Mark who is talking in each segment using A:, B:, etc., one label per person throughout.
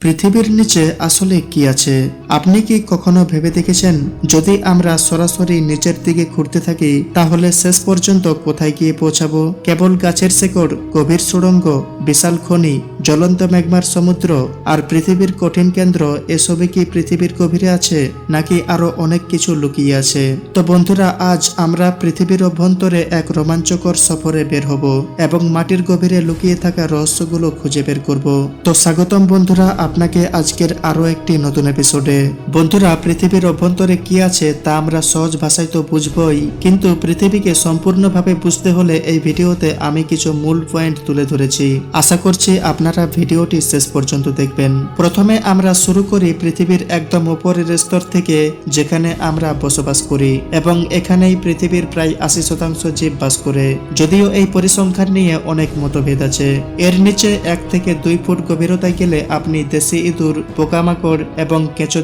A: পৃথিবীর নিচে আসলে কি আছে? আপনি কি কখনো ভেবে দেখেছেন, যদি আমরা সরাসরি নিচের দিকে ঘুরতে থাকি, তাহলে শেষ পর্যন্ত কোথায় গিয়ে পৌঁছাবো? কেবল গাছের শেকড়, গভীর সুড়ঙ্গ, বিশাল খনি, জ্বলন্ত ম্যাগমার সমুদ্র, আর পৃথিবীর কঠিন কেন্দ্র এসবই কি পৃথিবীর গভীরে আছে, নাকি আরও অনেক কিছু লুকিয়ে আছে? তো বন্ধুরা, আজ আমরা পৃথিবীর অভ্যন্তরে এক রোমাঞ্চকর সফরে বের হব, এবং মাটির গভীরে লুকিয়ে থাকা রহস্যগুলো খুঁজে বের করব। তো স্বাগতম বন্ধুরা, আপনাকে আজকের আরও একটি নতুন এপিসোডে বন্ধুরা, পৃথিবীর অভ্যন্তরে কি আছে তা আমরা সহজ ভাষায় তো বুঝবই, কিন্তু পৃথিবীকে সম্পূর্ণভাবে বুঝতে হলে এই ভিডিওতে আমি কিছু মূল পয়েন্ট তুলে ধরেছি। আশা করছি আপনারা ভিডিওটি শেষ পর্যন্ত দেখবেন। প্রথমে আমরা শুরু করি পৃথিবীর একদম উপরের স্তর থেকে, যেখানে আমরা বসবাস করি, এবং এখানেই পৃথিবীর প্রায় আশি শতাংশ জীব বাস করে। যদিও এই পরিসংখ্যান নিয়ে অনেক মতভেদ আছে। এর নিচে এক থেকে দুই ফুট গভীরতায় গেলে আপনি দেশি ইঁদুর, পোকামাকড় এবং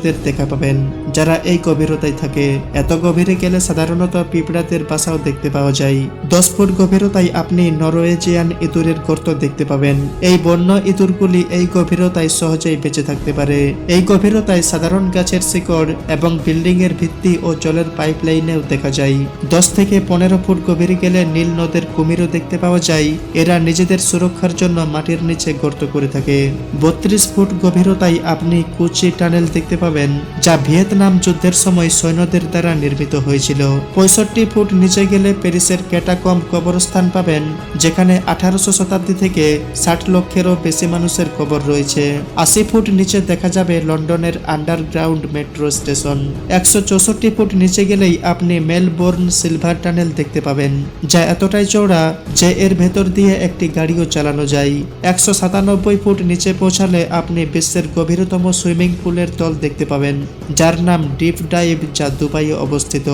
A: কেঁচোদের দেখা পাবেন। যারা এই গভীরতায় থাকে, এত গভীরে গেলে সাধারণত পিঁপড়াদের বাসাও দেখতে পাওয়া যায়। দশ ফুট গভীরতায় আপনি নরওয়েজিয়ান ইঁদুরের গর্ত দেখতে পাবেন। এই বন্য ইঁদুরগুলি এই গভীরতায় সহজেই বেঁচে থাকতে পারে। এই গভীরতায় সাধারণ গাছের শিকড় এবং বিল্ডিং এর ভিত্তি ও জলের পাইপলাইনেও দেখা যায়। দশ থেকে পনেরো ফুট গভীরে গেলে নীল নদের কুমিরও দেখতে পাওয়া যায়। এরা নিজেদের সুরক্ষার জন্য মাটির নিচে গর্ত করে থাকে। বত্রিশ ফুট গভীরতায় আপনি কুচি টানেল দেখতে পাবেন। যা ভিয়েতনাম যুদ্ধের সময় সৈন্যদের দ্বারা নির্মিত হয়েছিল। পঁয়ষট্টি ফুট নিচে গেলে প্যারিসের ক্যাটাকম কবরস্থান পাবেন, যেখানে আঠারোশো শতাব্দী থেকে ষাট লক্ষেরও বেশি মানুষের কবর রয়েছে। আশি ফুট নিচে দেখা যাবে লন্ডনের আন্ডারগ্রাউন্ড মেট্রো স্টেশন। একশো চৌষট্টি ফুট নিচে গেলেই আপনি মেলবোর্ন সিলভার টানেল দেখতে পাবেন, যা এতটাই চওড়া যে এর ভেতর দিয়ে একটি গাড়িও চালানো যায়। একশো সাতানব্বই ফুট নিচে পৌঁছালে আপনি বিশ্বের গভীরতম সুইমিং পুলের তল দেখতে পাবেন, যার নাম ডিপ ডাইভ যা দুবাইয়ে অবস্থিত।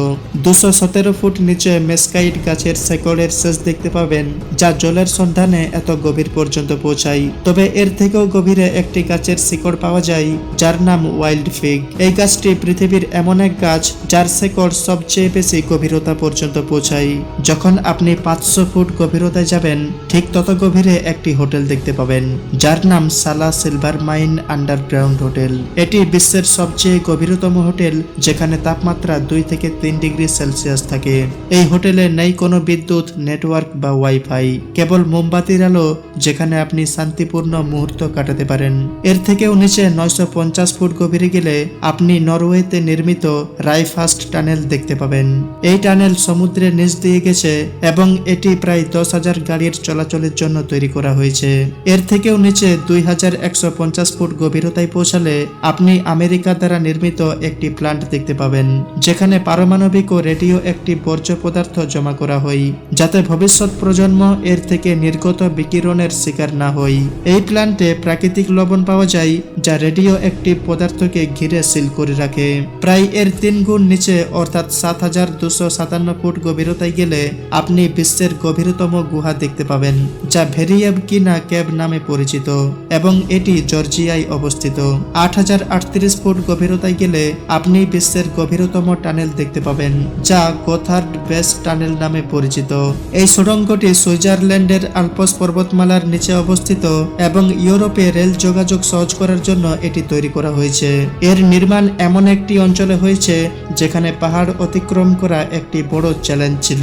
A: দুশো সতেরো ফুট নিচে মেসকাইট গাছের শেকড়ের শেষ দেখতে পাবেন, যা জলের সন্ধানে এত গভীর পর্যন্ত পৌঁছায়। তবে এর থেকেও গভীরে একটি গাছের শিকড় পাওয়া যায়, যার নাম ওয়াইল্ড ফিগ। এই গাছটি পৃথিবীর এমন এক গাছ, যার শেকড় সবচেয়ে বেশি গভীরতা পর্যন্ত পৌঁছায়। যখন আপনি পাঁচশো ফুট গভীরতায় যাবেন, ঠিক তত গভীরে একটি হোটেল দেখতে পাবেন, যার নাম সালা সিলভার মাইন আন্ডারগ্রাউন্ড হোটেল। এটি বিশ্বের সবচেয়ে গভীরতম হোটেল, যেখানে তাপমাত্রা দুই থেকে তিন ডিগ্রি সেলসিয়াস থাকে। এই হোটেলে নেই কোনো বিদ্যুৎ, নেটওয়ার্ক বা ওয়াইফাই, কেবল মোমবাতির আলো, যেখানে আপনি শান্তিপূর্ণ মুহূর্ত কাটাতে পারেন। এর থেকেও নিচে নয়শো পঞ্চাশ ফুট গভীরে গেলে আপনি নরওয়েতে নির্মিত রাইফাস্ট টানেল দেখতে পাবেন। এই টানেল সমুদ্রের নিচ দিয়ে গেছে এবং এটি প্রায় দশ হাজার গাড়ির চলাচলের জন্য তৈরি করা হয়েছে। এর থেকেও নিচে দুই হাজার একশো পঞ্চাশ ফুট গভীরতায় পৌঁছালে আপনি আমেরিকা দ্বারা নির্মিত একটি প্লান্ট দেখতে পাবেন, যেখানে পারমাণবিক ও রেডিও একটি বর্জ্য পদার্থ জমা করা হয়, যাতে ভবিষ্যৎ প্রজন্ম এর থেকে নির্গত বিকিরণের শিকার না হয়। এই প্ল্যান্টে প্রাকৃতিক লবণ পাওয়া যায়, যা রেডিও অ্যাক্টিভ পদার্থকে ঘিরে সিল করে রাখে। প্রায় এর তিন গুণ নিচে, অর্থাৎ সাত হাজার দুশো সাতান্ন ফুট গভীরতায় গেলে, আপনি বিশ্বের গভীরতম গুহা দেখতে পাবেন, যা ভেরিয়েব কিনা ক্যাব নামে পরিচিত, এবং এটি জর্জিয়ায় অবস্থিত। আট হাজার আটত্রিশ ফুট গভীরতায় গেলে আপনি বিশ্বের গভীরতম টানেল দেখতে পাবেন, যা গোথার্ড বেস টানেল নামে পরিচিত। এই সুড়ঙ্গটি সুইজারল্যান্ডের আলপস পর্বতমালার নিচে অবস্থিত এবং ইউরোপে রেল যোগাযোগ সহজ করার জন্য এটি তৈরি করা হয়েছে। এর নির্মাণ এমন একটি অঞ্চলে হয়েছে, যেখানে পাহাড় অতিক্রম করা একটি বড় চ্যালেঞ্জ ছিল।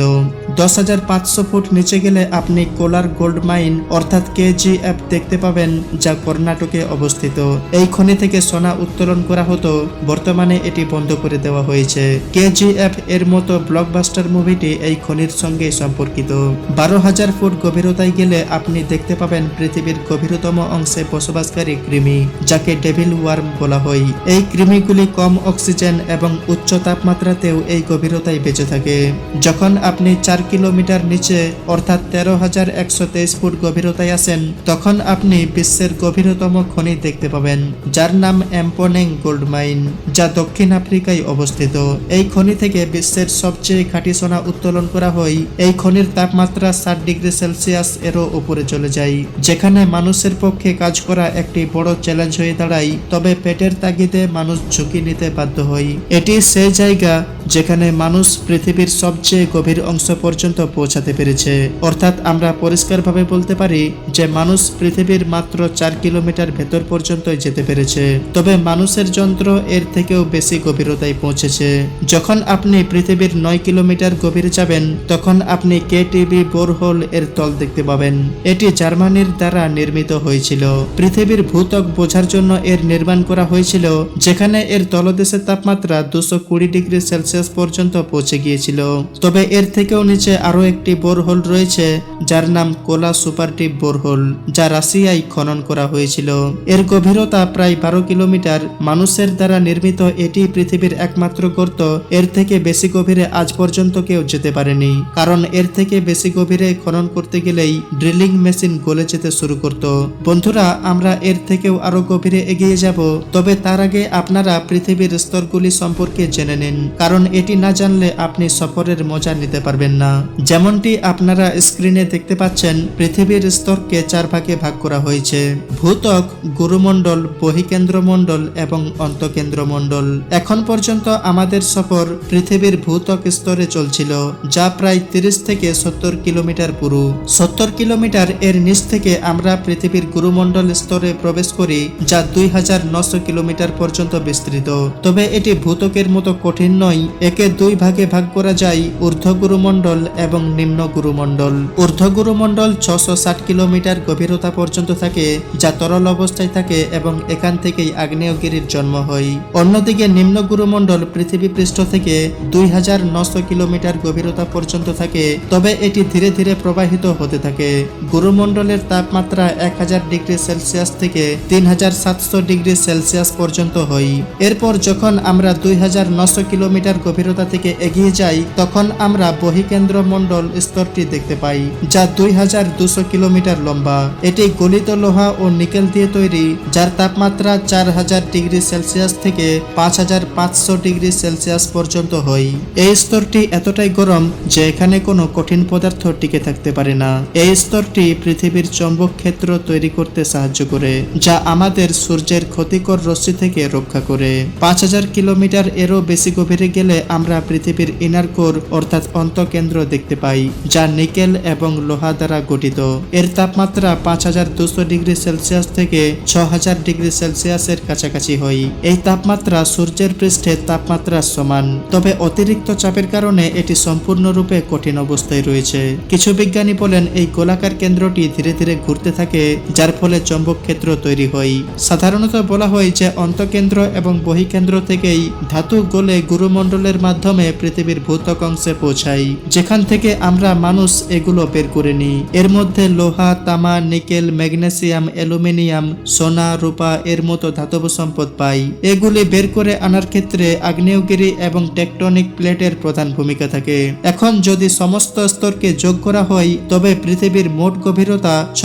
A: দশ হাজার পাঁচশো ফুট নিচে গেলে আপনি কোলার গোল্ড মাইন, অর্থাৎ কেজিএফ, দেখতে পাবেন, যা কর্ণাটকে অবস্থিত। এই খনি থেকে সোনা উত্তোলন করা হতো, বর্তমানে এটি বন্ধ করে দেওয়া হয়েছে। কেজিএফ এর মতো ব্লকবাস্টার মুভিটি এই খনির সঙ্গে সম্পর্কিত। বারো হাজার ফুট গভীরতায় গেলে আপনি দেখতে পাবেন পৃথিবীর গভীরতম অংশে বসবাসকারী কৃমি, যাকে ডেভিল ওয়ার্ম বলা হয়। এই কৃমিগুলি কম অক্সিজেন এবং উচ্চ তাপমাত্রাতেও এই গভীরতায় বেঁচে থাকে। যখন আপনি চার কিলোমিটার নিচে, অর্থাৎ তেরো হাজার একশো তেইশ ফুট গভীরতায় আসেন, তখন আপনি বিশ্বের গভীরতম খনি দেখতে পাবেন, যার নাম এম্পোনেং গোল্ড মাইন, যা দক্ষিণ আফ্রিকায় অবস্থিত। এই খনি থেকে বিশ্বের সবচেয়ে খাঁটি সোনা উত্তোলন করা হয়, এই খনির তাপমাত্রা ষাট ডিগ্রি সেলসিয়াস এরও উপরে চলে যায়। যেখানে মানুষের পক্ষে কাজ করা একটি বড় চ্যালেঞ্জ হয়ে দাঁড়ায়, তবে পেটের তাগিদে মানুষ ঝুঁকি নিতে বাধ্য হয়। এটি সেই জায়গা যেখানে মানুষ পৃথিবীর সবচেয়ে গভীর অংশ পর্যন্ত পৌঁছাতে পেরেছে। অর্থাৎ আমরা পরিষ্কারভাবে বলতে পারি যে মানুষ পৃথিবীর মাত্র চার কিলোমিটার ভেতর পর্যন্তই যেতে পেরেছে। তবে মানুষের যন্ত্র এর থেকেও বেশি গভীরতায় পৌঁছেছে। যখন আপনি পৃথিবীর নয় কিলোমিটার গভীরে যাবেন, তখন আপনি কে টিভি বোরহোল এর তল দেখতে পাবেন। এটি জার্মানির দ্বারা নির্মিত হয়েছিল। পৃথিবীর ভূত্বক বোঝার জন্য এর নির্মাণ করা হয়েছিল, যেখানে এর তলদেশের তাপমাত্রা দুশো কুড়ি ডিগ্রি সেলসিয়াস পর্যন্ত পৌঁছে গিয়েছিল। তবে এর থেকেও নিচে আরও একটি বোরহোল রয়েছে, যার নাম কোলা সুপার ডিপ বোরহোল, যা রাশিয়ায় খনন করা হয়েছিল। এর গভীরতা প্রায় বারো কিলোমিটার মানুষের দ্বারা নির্মিত এটি পৃথিবীর একমাত্র গর্ত। এর থেকে বেশি গভীরে আজ পর্যন্ত কেউ যেতে পারেনি। কারণ এর থেকে বেশি গভীরে খনন করতে গেলেই ড্রিলিং মেশিন গলে যেতে শুরু করত। বন্ধুরা, আমরা এর থেকেও আরও গভীরে এগিয়ে যাব। তবে তার আগে আপনারা পৃথিবীর স্তরগুলি সম্পর্কে জেনে নিন। কারণ এটি না জানলে আপনি সফরের মজা নিতে পারবেন না। যেমনটি আপনারা স্ক্রিনে দেখতে পাচ্ছেন, পৃথিবীর স্তরকে চার ভাগে ভাগ করা হয়েছে। ভূতক গুরুমণ্ডল, বহিকেন্দ্রমণ্ডল এবং অন্তকেন্দ্রমণ্ডল। এখন পর্যন্ত আমাদের সফর পৃথিবীর ভূতক স্তরে চলছিল, যা প্রায় তিরিশ থেকে সত্তর কিলোমিটার পুরু। সত্তর কিলোমিটার এর নিচ থেকে আমরা পৃথিবীর গুরুমণ্ডল স্তরে প্রবেশ করি, যা দুই হাজার নশো কিলোমিটার পর্যন্ত বিস্তৃত। তবে এটি ভূতকের মতো কঠিন নয়, একে দুই ভাগে ভাগ করা যায়, ঊর্ধ্ব গুরুমণ্ডল এবং নিম্ন গুরুমণ্ডল। ঊর্ধ্ব গুরুমণ্ডল ছশো ষাট কিলোমিটার গভীরতা পর্যন্ত থাকে, যা তরল অবস্থায় থাকে এবং এখান থেকেই আগ্নেয়গিরির জন্ম হয় অন্যদিকে নিম্ন গুরুমণ্ডল পৃথিবী পৃষ্ঠ থেকে দুই হাজার নশো কিলোমিটার গভীরতা পর্যন্ত থাকে, তবে এটি ধীরে ধীরে প্রবাহিত হতে থাকে। গুরুমণ্ডলের তাপমাত্রা এক হাজার ডিগ্রি সেলসিয়াস থেকে তিন হাজার সাতশো ডিগ্রি সেলসিয়াস পর্যন্ত হয় এরপর যখন আমরা দুই হাজার নশো কিলোমিটার গভীরতা থেকে এগিয়ে যাই, তখন আমরা বহিকেন্দ্র মণ্ডল স্তরটি দেখতে পাই, যা দুই হাজার দুশো কিলোমিটার লম্বা। এটি গলিত লোহা ও নিকেল দিয়ে তৈরি, যার তাপমাত্রা চার হাজার ডিগ্রি সেলসিয়াস থেকে পাঁচ হাজার পাঁচশো ডিগ্রি সেলসিয়াস পর্যন্ত হয়। এই স্তরটি এতটাই গরম যে এখানে কোনো কঠিন পদার্থ টিকে থাকতে পারে না। এই স্তরটি পৃথিবীর চৌম্বক ক্ষেত্র তৈরি করতে সাহায্য করে, যা আমাদের সূর্যের ক্ষতিকর রশ্মি থেকে রক্ষা করে। পাঁচ হাজার কিলোমিটার এরও বেশি গভীরে গেলে আমরা পৃথিবীর ইনার কোর অর্থাৎ অন্তকেন্দ্র দেখতে পাই, যা নিকেল এবং লোহা দ্বারা গঠিত। এর তাপমাত্রা পাঁচ হাজার দুশো ডিগ্রি সেলসিয়াস থেকে ছ হাজার ডিগ্রি সেলসিয়াসের কাছাকাছি হয়। এই তাপমাত্রা সূর্যের পৃষ্ঠে তাপমাত্রার সমান। তবে অতিরিক্ত চাপের কারণে এটি সম্পূর্ণরূপে কঠিন অবস্থায় রয়েছে। কিছু বিজ্ঞানী বলেন, এই গোলাকার কেন্দ্রটি ধীরে ধীরে ঘুরতে থাকে, যার ফলে চৌম্বক ক্ষেত্র তৈরি হয়। সাধারণত বলা হয় যে, অন্তকেন্দ্র এবং বহিকেন্দ্র থেকেই ধাতু গোলে গুরুমণ্ডলের মাধ্যমে পৃথিবীর ভূতক অংশে পৌঁছায়, যেখান থেকে আমরা মানুষ এগুলো বের করে নিই। এর মধ্যে লোহা, তামা, নিকেল, ম্যাগনেসিয়াম, অ্যালুমিনিয়াম, সোনা, রূপা, এর মতো ধাতব সম্পদ পাই এগুলি বের করে আনার ক্ষেত্রে আগ্নেয়গিরি এবং টেকটনিক প্লেটের প্রধান ভূমিকা থাকে। এখন যদি সমস্ত স্তরকে যোগ করা হয়, তবে পৃথিবীর মোট গভীরতা ছ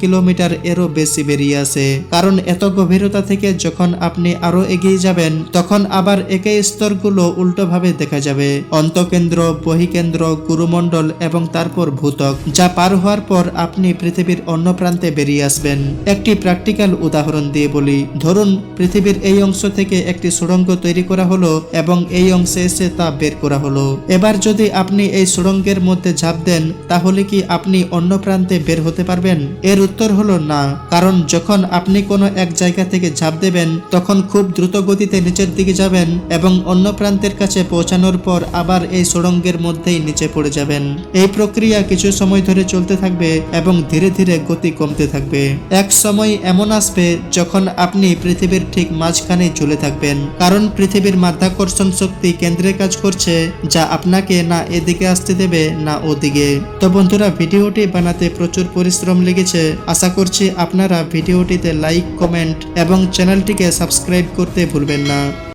A: কিলোমিটার এরও বেশি বেরিয়ে আসে কারণ এত গভীরতা থেকে যখন আপনি আরও এগিয়ে যাবেন, তখন আবার একই স্তরগুলো উল্টোভাবে দেখা যাবে। অন্তকেন্দ্র, বহিকেন্দ্র, গুরুমণ্ডল এবং তারপর ভূতক যা পার হওয়ার পর আপনি পৃথিবীর অন্য প্রান্তে বেরিয়ে আসবেন। একটি প্র্যাকটিক্যাল উদাহরণ দিয়ে বলি। ধরুন পৃথিবীর এই অংশ থেকে একটি সুড়ঙ্গ তৈরি করা হলো এবং এই অংশে এসে তা বের করা হলো। এবার যদি আপনি এই সুড়ঙ্গের মধ্যে ঝাঁপ দেন, তাহলে কি আপনি অন্য প্রান্তে বের হতে পারবেন? এর উত্তর হলো না, কারণ যখন আপনি কোনো এক জায়গা থেকে ঝাঁপ দেবেন, তখন খুব দ্রুত গতিতে নিচের দিকে যাবেন এবং অন্য প্রান্তের কাছে পৌঁছানোর পর আবার এই সুড়ঙ্গের মধ্যেই নিচে পড়ে যাবেন। এই প্রক্রিয়া কিছু সময় ধরে চলতে থাকবে এবং ধীরে ধীরে গতি কমতে থাকবে। এক সময় এমন আসবে, যখন আপনি পৃথিবীর ঠিক মাঝখানে চলে থাকবেন। কারণ পৃথিবীর মাধ্যাকর্ষণ শক্তি কেন্দ্রে কাজ করছে, যা আপনাকে না এদিকে আসতে দেবে, না ওদিকে। তো বন্ধুরা, ভিডিওটি বানাতে প্রচুর পরিশ্রম লেগেছে। আশা করছি আপনারা ভিডিওটিতে লাইক, কমেন্ট এবং চ্যানেলটিকে সাবস্ক্রাইব করতে ভুলবেন না।